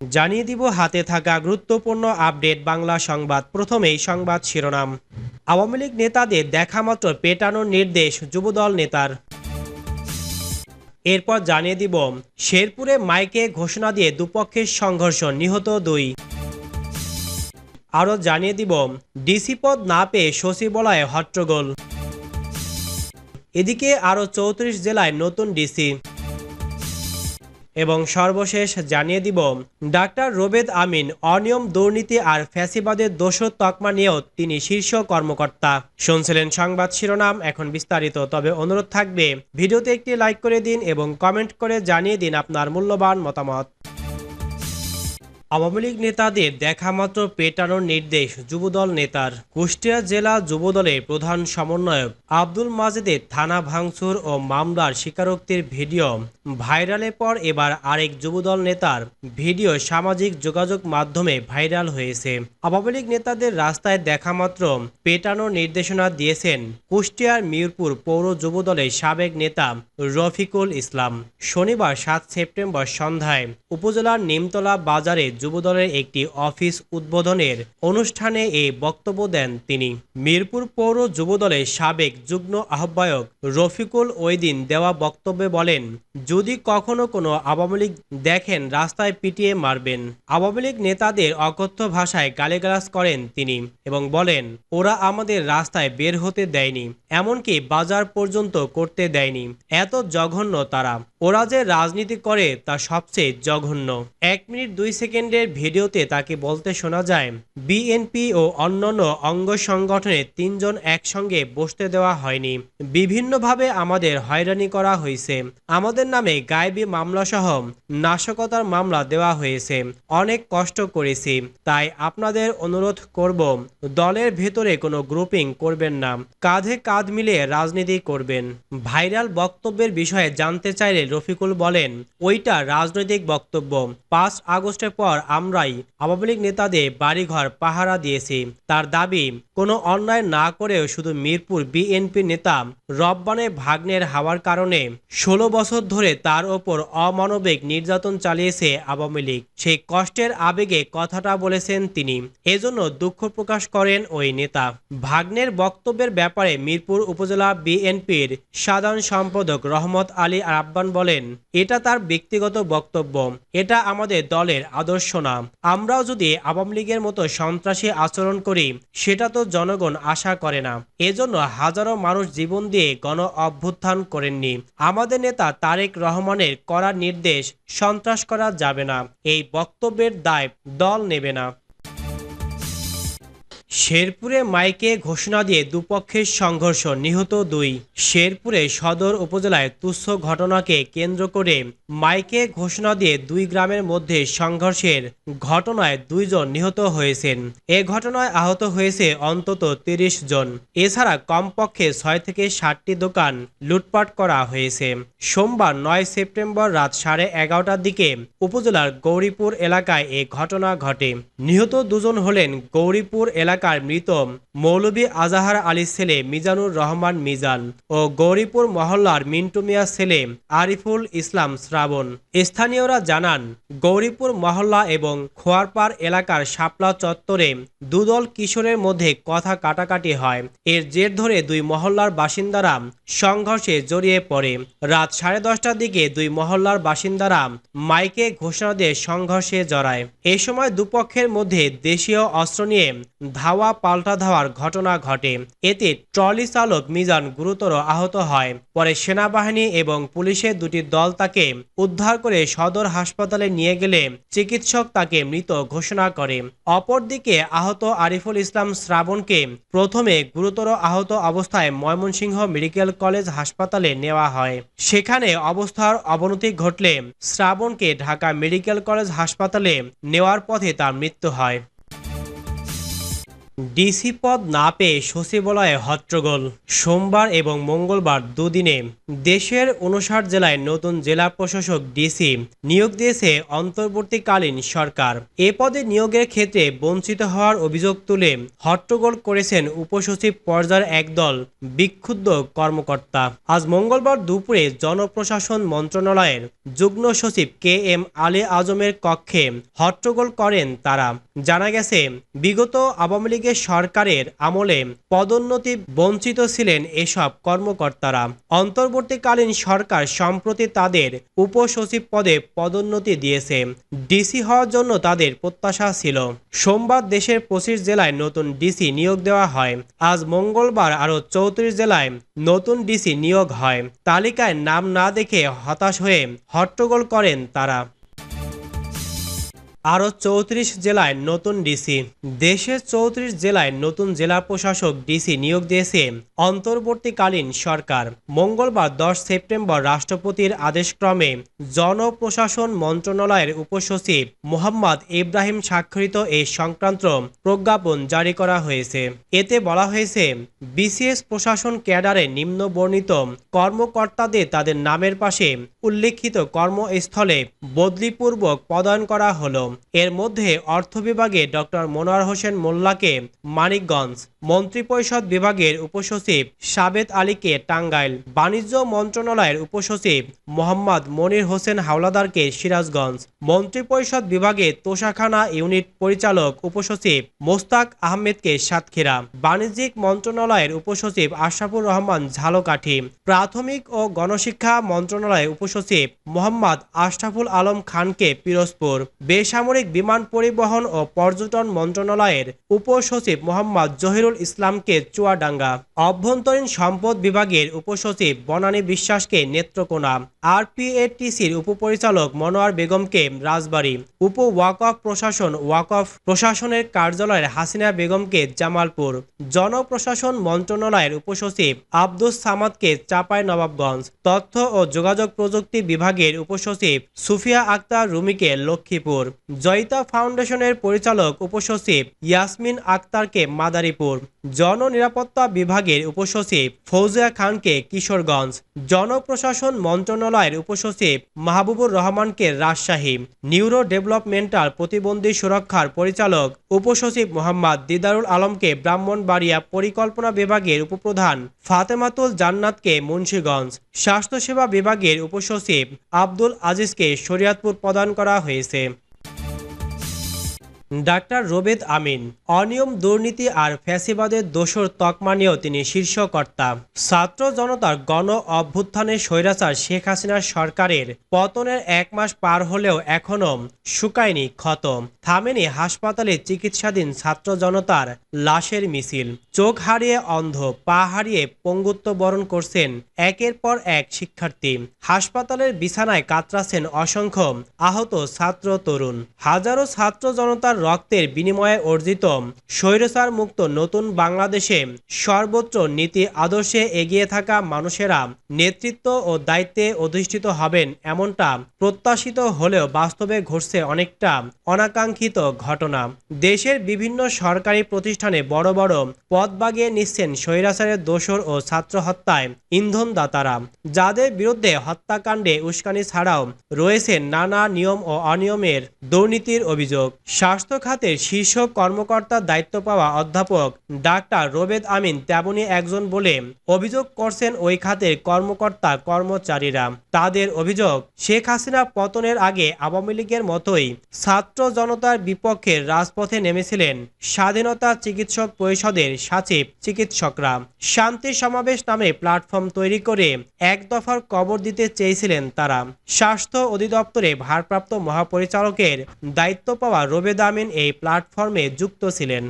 জানিয়ে দিব হাতে থাকা গুরুত্বপূর্ণ আপডেট বাংলা সংবাদ। প্রথমেই সংবাদ শিরোনাম। আওয়ামী লীগ নেতাদের দেখামাত্র পেটানোর নির্দেশ যুবদল নেতার। এরপর জানিয়ে দিব, শেরপুরে মাইকে ঘোষণা দিয়ে দুপক্ষের সংঘর্ষ নিহত দুই। আরও জানিয়ে দিব, ডিসি পদ না পেয়ে সচিবালয়ে হট্টগোল। এদিকে আরও চৌত্রিশ জেলায় নতুন ডিসি। এবং সর্বশেষ জানিয়ে দিব, ডাক্তার রোবেদ আমিন অনিয়ম দুর্নীতি আর ফ্যাসিবাদের দোষর তকমা নিয়েও তিনি শীর্ষ কর্মকর্তা। শুনছিলেন সংবাদ শিরোনাম, এখন বিস্তারিত। তবে অনুরোধ থাকবে, ভিডিওতে একটি লাইক করে দিন এবং কমেন্ট করে জানিয়ে দিন আপনার মূল্যবান মতামত। আওয়ামী লীগ নেতাদের দেখামাত্র পেটানোর নির্দেশ যুবদল নেতার। কুষ্টিয়া জেলা যুবদলের প্রধান সমন্বয়ক আব্দুল মাজেদের থানা ভাঙচুর ও মামলার স্বীকারোক্তির ভিডিও ভাইরালের পর এবার আরেক যুবদল নেতার ভিডিও সামাজিক যোগাযোগ মাধ্যমে ভাইরাল হয়েছে। আওয়ামী লীগ নেতাদের রাস্তায় দেখামাত্র পেটানোর নির্দেশনা দিয়েছেন কুষ্টিয়ার মিরপুর পৌর যুবদলের সাবেক নেতা রফিকুল ইসলাম। শনিবার সাত সেপ্টেম্বর সন্ধ্যায় উপজেলার নিমতলা বাজারে যুবদলের একটি অফিস উদ্বোধনের অনুষ্ঠানে এই বক্তব্য দেন তিনি। মিরপুর পৌর যুবদলের সাবেক যুগ্ম আহ্বায়ক রফিকুল ওইদিন দেওয়া বক্তব্যে বলেন, যদি কখনো কোনো আওয়ামী লীগ দেখেন রাস্তায় পিটিয়ে মারবেন। আওয়ামী লীগ নেতাদের অকথ্য ভাষায় গালিগালাজ করেন তিনি এবং বলেন, ওরা আমাদের রাস্তায় বের হতে দেয়নি, এমনকি বাজার পর্যন্ত করতে দেয়নি। এত জঘন্য তারা। ওরা যে রাজনীতি করে তা সবচেয়ে জঘন্য। এক মিনিট দুই সেকেন্ডের ভিডিওতে তাকে বলতে শোনা যায়, বিএনপি ও অন্যান্য অঙ্গ সংগঠনের তিনজন একসঙ্গে বসতে দেওয়া হয়নি। বিভিন্নভাবে আমাদের হয়রানি করা হয়েছে। আমাদের নামে গায়েবী মামলাসহ নাশকতার মামলা দেওয়া হয়েছে। অনেক কষ্ট করেছি। তাই আপনাদের অনুরোধ করব, দলের ভেতরে কোনো গ্রুপিং করবেন না। কাঁধে কাঁধ মিলিয়ে রাজনীতি করবেন। ভাইরাল বক্তব্যের বিষয়ে জানতে চাইলে রফিকুল বলেন, ওইটা রাজনৈতিক বক্তব্য। পাঁচ আগস্টের পর আমরাই আওয়ামী লীগ নেতাদের বাড়িঘর পাহারা দিয়েছি। তার দাবি, কোনো অন্যায় না করেও শুধু মিরপুর বিএনপি নেতা রব্বানের ভাগ্নের হাওয়ার কারণে ষোলো বছর ধরে তার ওপর অমানবিক নির্যাতন চালিয়েছে আওয়ামী লীগ। সেই কষ্টের আবেগে কথাটা বলেছেন তিনি। এজন্য দুঃখ প্রকাশ করেন ওই নেতা। ভাগ্নের বক্তব্যের ব্যাপারে মিরপুর উপজেলা বিএনপির সাধারণ সম্পাদক রহমত আলী আব্বান বলেন, এটা তার ব্যক্তিগত বক্তব্য। এটা আমাদের দলের আদর্শ না আমরাও যদি আওয়ামী লীগের মতো সন্ত্রাসী আচরণ করি, সেটা তো জনগণ আশা করে না। এজন্য হাজারো মানুষ জীবন দিয়ে গণ অভ্যুত্থান করেননি। আমাদের নেতা তারেক রহমানের করা নির্দেশ, সন্ত্রাস করা যাবে না। এই বক্তব্যের দায় দল নেবে না। শেরপুরে মাইকে ঘোষণা দিয়ে দুপক্ষের সংঘর্ষ নিহত দুই। শেরপুরে সদর উপজেলায় তুচ্ছ ঘটনাকে কেন্দ্র করে মাইকে ঘোষণা দিয়ে দুই গ্রামের মধ্যে সংঘর্ষের ঘটনায় দুইজন নিহত হয়েছেন। এ ঘটনায় আহত হয়েছে অন্তত তিরিশ জন। এছাড়া কমপক্ষে ছয় থেকে ষাটটি দোকান লুটপাট করা হয়েছে। সোমবার নয় সেপ্টেম্বর রাত সাড়ে এগারোটার দিকে উপজেলার গৌরীপুর এলাকায় এ ঘটনা ঘটে। নিহত দুজন হলেন গৌরীপুর এলাকার মৃত মৌলভী আজাহার আলীর ছেলে মিজানুর রহমান মিজান ও গৌরীপুর মহল্লার মিন্টু মিয়ার ছেলে আরিফুল ইসলাম শ্রাবণ। স্থানীয়রা জানান, গৌরীপুর মহল্লা এবং খোয়ারপাড় এলাকার শাপলা চত্বরে দুদল কিশোরের মধ্যে কথা কাটাকাটি হয়। এর জের ধরে দুই মহল্লার বাসিন্দারা সংঘর্ষে জড়িয়ে পড়ে। রাত সাড়ে দশটার দিকে দুই মহল্লার বাসিন্দারা মাইকে ঘোষণা দিয়ে সংঘর্ষে জড়ায়। এ সময় দুপক্ষের মধ্যে দেশীয় অস্ত্র নিয়ে ধাওয়া পাল্টা ধাওয়ার ঘটনা ঘটে। এতে ট্রলি চালক মিজান গুরুতর আহত হয়। পরে সেনাবাহিনী এবং পুলিশের দুটি দল তাকে উদ্ধার করে সদর হাসপাতালে নিয়ে গেলে চিকিৎসক তাকে মৃত ঘোষণা করে। অপরদিকে আহত আরিফুল ইসলাম শ্রাবণকে প্রথমে গুরুতর আহত অবস্থায় ময়মনসিংহ মেডিকেল কলেজ হাসপাতালে নেওয়া হয়। সেখানে অবস্থার অবনতি ঘটলে শ্রাবণকে ঢাকা মেডিকেল কলেজ হাসপাতালে নেওয়ার পথে তার মৃত্যু হয়। ডিসি পদ না পেয়ে সচিবালয়ে হট্টগোল। সোমবার এবং মঙ্গলবার দুদিনে দেশের উনষাট জেলায় নতুন জেলা প্রশাসক ডিসি নিয়োগ দিয়েছে অন্তর্বর্তীকালীন সরকার। এ পদে নিয়োগের ক্ষেত্রে বঞ্চিত হওয়ার অভিযোগ তুলে হট্টগোল করেছেন উপসচিব পর্যায়ের একদল বিক্ষুব্ধ কর্মকর্তা। আজ মঙ্গলবার দুপুরে জনপ্রশাসন মন্ত্রণালয়ের যুগ্ম সচিব কে এম আলী আজমের কক্ষে হট্টগোল করেন তারা। জানা গেছে, বিগত আওয়ামী লীগের সরকারের আমলে পদোন্নতি বঞ্চিত ছিলেন এসব কর্মকর্তারা। অন্তর্বর্তীকালীন সরকার সম্প্রতি তাদের উপসচিব পদে পদোন্নতি দিয়েছে। ডিসি হওয়ার জন্য তাদের প্রত্যাশা ছিল। সোমবার দেশের পঁচিশ জেলায় নতুন ডিসি নিয়োগ দেওয়া হয়। আজ মঙ্গলবার আরও চৌত্রিশ জেলায় নতুন ডিসি নিয়োগ হয়। তালিকায় নাম না দেখে হতাশ হয়ে হট্টগোল করেন তারা। আরও চৌত্রিশ জেলায় নতুন ডিসি। দেশের চৌত্রিশ জেলায় নতুন জেলা প্রশাসক ডিসি নিয়োগ দিয়েছে অন্তর্বর্তীকালীন সরকার। মঙ্গলবার দশ সেপ্টেম্বর রাষ্ট্রপতির আদেশক্রমে জনপ্রশাসন মন্ত্রণালয়ের উপসচিব মোহাম্মদ ইব্রাহিম স্বাক্ষরিত এই সংক্রান্ত প্রজ্ঞাপন জারি করা হয়েছে। এতে বলা হয়েছে, বিসিএস প্রশাসন ক্যাডারে নিম্ন বর্ণিত কর্মকর্তাদের তাদের নামের পাশে উল্লেখিত কর্মস্থলে বদলিপূর্বক পদায়ন করা হলো। এর মধ্যে অর্থ বিভাগে ডক্টর মনোয়ার হোসেন মোল্লাকে মানিকগঞ্জ মন্ত্রিপরিষদ বিভাগের উপসচিব সাবেদ আলীকে টাঙ্গাইল, বাণিজ্য মন্ত্রণালয়ের উপসচিব মোহাম্মদ মনির হোসেন হাওলাদারকে সিরাজগঞ্জ মন্ত্রিপরিষদ বিভাগে তোষাখানা ইউনিট পরিচালক উপসচিব মোস্তাক আহমেদকে সাতক্ষীরা, বাণিজ্যিক মন্ত্রণালয়ের উপসচিব আশরাফুর রহমান ঝালকাঠি, প্রাথমিক ও গণশিক্ষা মন্ত্রণালয়ের উপসচিব মোহাম্মদ আশরাফুল আলম খানকে পিরোজপুর বেসামরিক বিমান পরিবহন ও পর্যটন মন্ত্রণালয়ের উপসচিব মোহাম্মদ জহিরুল ইসলামকে চুয়াডাঙ্গা অভ্যন্তরীণ সম্পদ বিভাগের উপসচিব বনানী বিশ্বাসকে নেত্রকোনা আরপিএটিসির উপপরিচালক মনোয়ার বেগমকে রাজবাড়ী উপ ওয়াকফ প্রশাসন ওয়াকফ প্রশাসনের কার্যালয়ের হাসিনা বেগমকে জামালপুর জনপ্রশাসন মন্ত্রণালয়ের উপসচিব আব্দুস সামাদকে চাপাই নবাবগঞ্জ তথ্য ও যোগাযোগ প্রযুক্তি বিভাগের উপসচিব সুফিয়া আক্তার রুমিকে লক্ষ্মীপুর জয়িতা ফাউন্ডেশনের পরিচালক উপসচিব ইয়াসমিন আক্তারকে মাদারীপুর জননিরাপত্তা বিভাগের উপসচিব ফৌজিয়া খানকে কিশোরগঞ্জ জনপ্রশাসন মন্ত্রণালয়ের উপসচিব মাহবুবুর রহমানকে রাজশাহী নিউরো ডেভেলপমেন্টাল প্রতিবন্ধী সুরক্ষার পরিচালক উপসচিব মোহাম্মদ দিদারুল আলমকে ব্রাহ্মণবাড়িয়া পরিকল্পনা বিভাগের উপপ্রধান ফাতেমাতুল জান্নাতকে মুন্সীগঞ্জ স্বাস্থ্যসেবা বিভাগের উপসচিব আব্দুল আজিজকে শরিয়াতপুর প্রদান করা হয়েছে। ডাক্তার রোবেদ আমিন, অনিয়ম, দুর্নীতি আর ফ্যাসিবাদের দোষর তকমা নিয়েও তিনি শীর্ষকর্তা। ছাত্র জনতার গণ অভ্যুত্থানের স্বৈরাচার শেখ হাসিনার সরকারের পতনের এক মাস পার হলেও এখনও শুকায়নি ক্ষত। থামেনি হাসপাতালে চিকিৎসাধীন ছাত্র জনতার লাশের মিছিল। চোখ হারিয়ে অন্ধ, পা হারিয়ে পঙ্গুত্ব বরণ করছেন একের পর এক শিক্ষার্থী। হাসপাতালের বিছানায় কাতরাচ্ছেন অসংখ্য আহত ছাত্র তরুণ। হাজারো ছাত্র জনতার রক্তের বিনিময়ে অর্জিত স্বৈরচার মুক্ত নতুন বাংলাদেশে সর্বোচ্চ নীতি আদর্শে এগিয়ে থাকা মানুষেরা নেতৃত্ব ও দায়িত্বে অধিষ্ঠিত হবেন এমনটা প্রত্যাশিত হলেও বাস্তবে ঘটছে অনেকটা অনাকাঙ্ক্ষিত ঘটনা। দেশের বিভিন্ন সরকারি প্রতিষ্ঠানে বড় বড় পদ বাগিয়ে নিচ্ছেন স্বৈরাচারের দোষর ও ছাত্র হত্যায় ইন্ধনদাতারা। যাদের বিরুদ্ধে হত্যাকাণ্ডে উস্কানি ছাড়াও রয়েছে নানা নিয়ম ও অনিয়মের দুর্নীতির অভিযোগ। স্বাস্থ্য খাতের শীর্ষ কর্মকর্তার দায়িত্ব পাওয়া অধ্যাপক ডাক্তার রোবেদ আমিন তেমনই একজন বলে অভিযোগ করছেন ওই খাতের কর্মকর্তা কর্মচারীরা। তাদের অভিযোগ, শেখ হাসিনা পতনের আগে আওয়ামী লীগের মতোই ছাত্র জনতার বিপক্ষে রাজপথে নেমেছিলেন। স্বাধীনতা চিকিৎসক পরিষদের সচিব চিকিৎসকরা শান্তি সমাবেশ নামে প্ল্যাটফর্ম তৈরি করে এক দফার কবর দিতে চেয়েছিলেন তারা। স্বাস্থ্য অধিদপ্তরে ভারপ্রাপ্ত মহাপরিচালকের দায়িত্ব পাওয়া রোবেদ আমিন এই প্ল্যাটফর্মে যুক্ত ছিলেন।